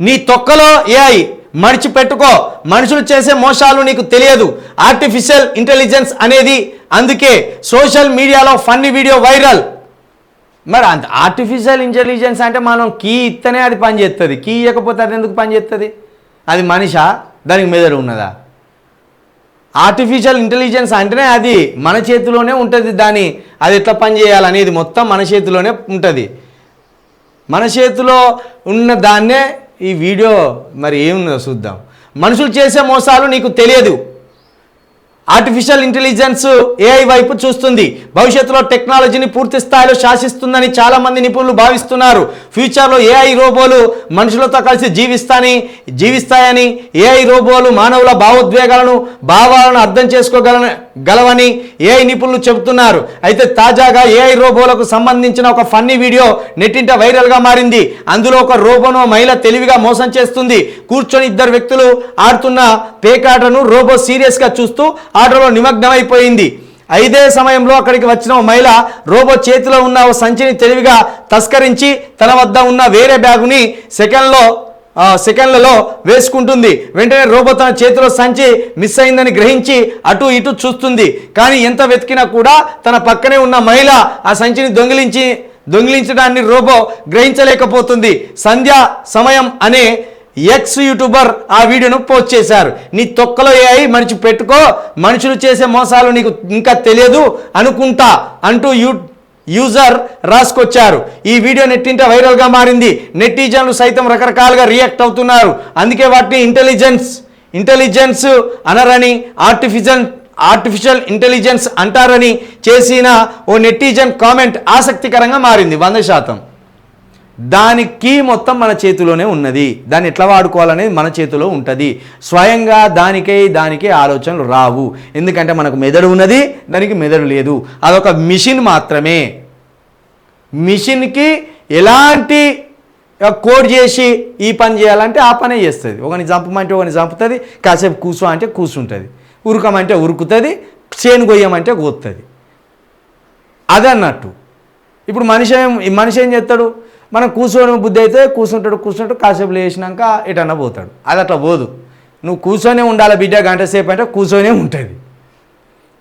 నీ తొక్కలో ఏఐ మడిచి పెట్టుకో మనుషులు చేసే మోసాలు నీకు తెలియదు. ఆర్టిఫిషియల్ ఇంటెలిజెన్స్ అనేది అందుకే సోషల్ మీడియాలో ఫన్నీ వీడియో వైరల్. మరి అంత ఆర్టిఫిషియల్ ఇంటెలిజెన్స్ అంటే మనం కీ ఇస్తేనే అది పనిచేస్తుంది కీ ఇవ్వకపోతే అది ఎందుకు పనిచేస్తుంది అది మనిషా? దానికి మెదడు ఉన్నదా? ఆర్టిఫిషియల్ ఇంటెలిజెన్స్ అంటేనే అది మన చేతిలోనే ఉంటుంది. దాని అది ఎట్లా పనిచేయాలనేది మొత్తం మన చేతిలోనే ఉంటుంది. మన చేతిలో ఉన్న దాన్నే ఈ వీడియో మరి ఏముందో చూద్దాం. మనుషులు చేసే మోసాలు నీకు తెలియదు. ఆర్టిఫిషియల్ ఇంటెలిజెన్స్ ఏఐ వైపు చూస్తుంది. భవిష్యత్తులో టెక్నాలజీని పూర్తి స్థాయిలో శాసిస్తుందని చాలామంది నిపుణులు భావిస్తున్నారు. ఫ్యూచర్లో ఏఐ రోబోలు మనుషులతో కలిసి జీవిస్తాని జీవిస్తాయని ఏఐ రోబోలు మానవుల భావోద్వేగాలను భావాలను అర్థం చేసుకోగల గలవని ఏఐ నిపుణులు చెబుతున్నారు. అయితే తాజాగా ఏఐ రోబోలకు సంబంధించిన ఒక ఫన్నీ వీడియో నెట్టింట వైరల్గా మారింది. అందులో ఒక రోబోను మహిళ తెలివిగా మోసం చేస్తుంది. కూర్చొని ఇద్దరు వ్యక్తులు ఆడుతున్న పేకాటను రోబో సీరియస్గా చూస్తూ ఆటలో నిమగ్నమైపోయింది. ఐదే సమయంలో అక్కడికి వచ్చిన ఓ మహిళ రోబో చేతిలో ఉన్న ఓ సంచిని తెలివిగా తస్కరించి తన వద్ద ఉన్న వేరే బ్యాగుని సెకండ్లో సెకండ్లలో వేసుకుంటుంది. వెంటనే రోబో తన చేతిలో సంచి మిస్ అయిందని గ్రహించి అటు ఇటు చూస్తుంది. కానీ ఎంత వెతికినా కూడా తన పక్కనే ఉన్న మహిళ ఆ సంచిని దొంగిలించి దొంగిలించడాన్ని రోబో గ్రహించలేకపోతుంది. సంధ్య సమయం అనే ఎక్స్ యూట్యూబర్ ఆ వీడియోను పోస్ట్ చేశారు. నీ తొక్కలో ఏఐ మనిషి పెట్టుకో మనుషులు చేసే మోసాలు నీకు ఇంకా తెలియదు అనుకుంటా అంటూ యూ యూజర్ రాసుకొచ్చారు. ఈ వీడియో నెట్టింట వైరల్గా మారింది. నెటిజన్లు సైతం రకరకాలుగా రియాక్ట్ అవుతున్నారు. అందుకే వాటిని ఇంటెలిజెన్స్ ఇంటెలిజెన్స్ అనరని ఆర్టిఫిషియల్ ఆర్టిఫిషియల్ ఇంటెలిజెన్స్ అంటారని చేసిన ఓ నెటిజన్ కామెంట్ ఆసక్తికరంగా మారింది. వంద శాతం. దానికి మొత్తం మన చేతిలోనే ఉన్నది. దాన్ని ఎట్లా వాడుకోవాలనేది మన చేతిలో ఉంటుంది. స్వయంగా దానికై దానికే ఆలోచనలు రావు. ఎందుకంటే మనకు మెదడు ఉన్నది దానికి మెదడు లేదు. అదొక మిషన్ మాత్రమే. మిషన్కి ఎలాంటి కోడ్ చేసి ఈ పని చేయాలంటే ఆ పనే చేస్తుంది. ఒకని చంపమంటే ఒకని చంపుతుంది కాసేపు కూర్చో అంటే కూర్చుంటుంది ఉరకమంటే ఉరుకుతుంది చేను కొయ్యమంటే కోస్తుంది అదన్నట్టు. ఇప్పుడు మనిషి ఏం మనిషి ఏం చేస్తాడు? మనం కూర్చొని బుద్ధి అయితే కూర్చుంటాడు కూర్చుంటాడు కాసేపు లేచినాక ఎటన్నా పోతాడు. అది అట్లా పోదు. నువ్వు కూర్చొనే ఉండాలి బిడ్డ గంట సేపు అంటే కూర్చొనే ఉంటుంది.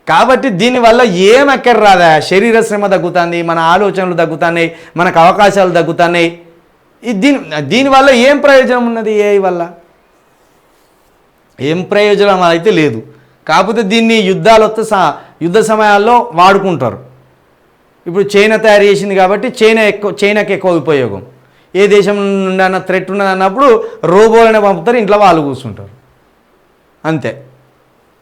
కాబట్టి దీనివల్ల ఏం ఎక్కడ రాదా శరీర శ్రమ తగ్గుతుంది మన ఆలోచనలు తగ్గుతున్నాయి మనకు అవకాశాలు తగ్గుతున్నాయి. దీని దీనివల్ల ఏం ప్రయోజనం ఉన్నది ఏఐ వల్ల? ఏం ప్రయోజనం అయితే లేదు. కాకపోతే దీన్ని యుద్ధాలు వస్తే స- యుద్ధ సమయాల్లో వాడుకుంటారు. ఇప్పుడు చైనా తయారు చేసింది కాబట్టి చైనా ఎక్కువ చైనాకి ఎక్కువ ఉపయోగం. ఏ దేశం నుండి అన్న థ్రెట్ ఉన్నది అన్నప్పుడు రోబోలనే పంపుతారు ఇంట్లో వాళ్ళు కూర్చుంటారు. అంతే.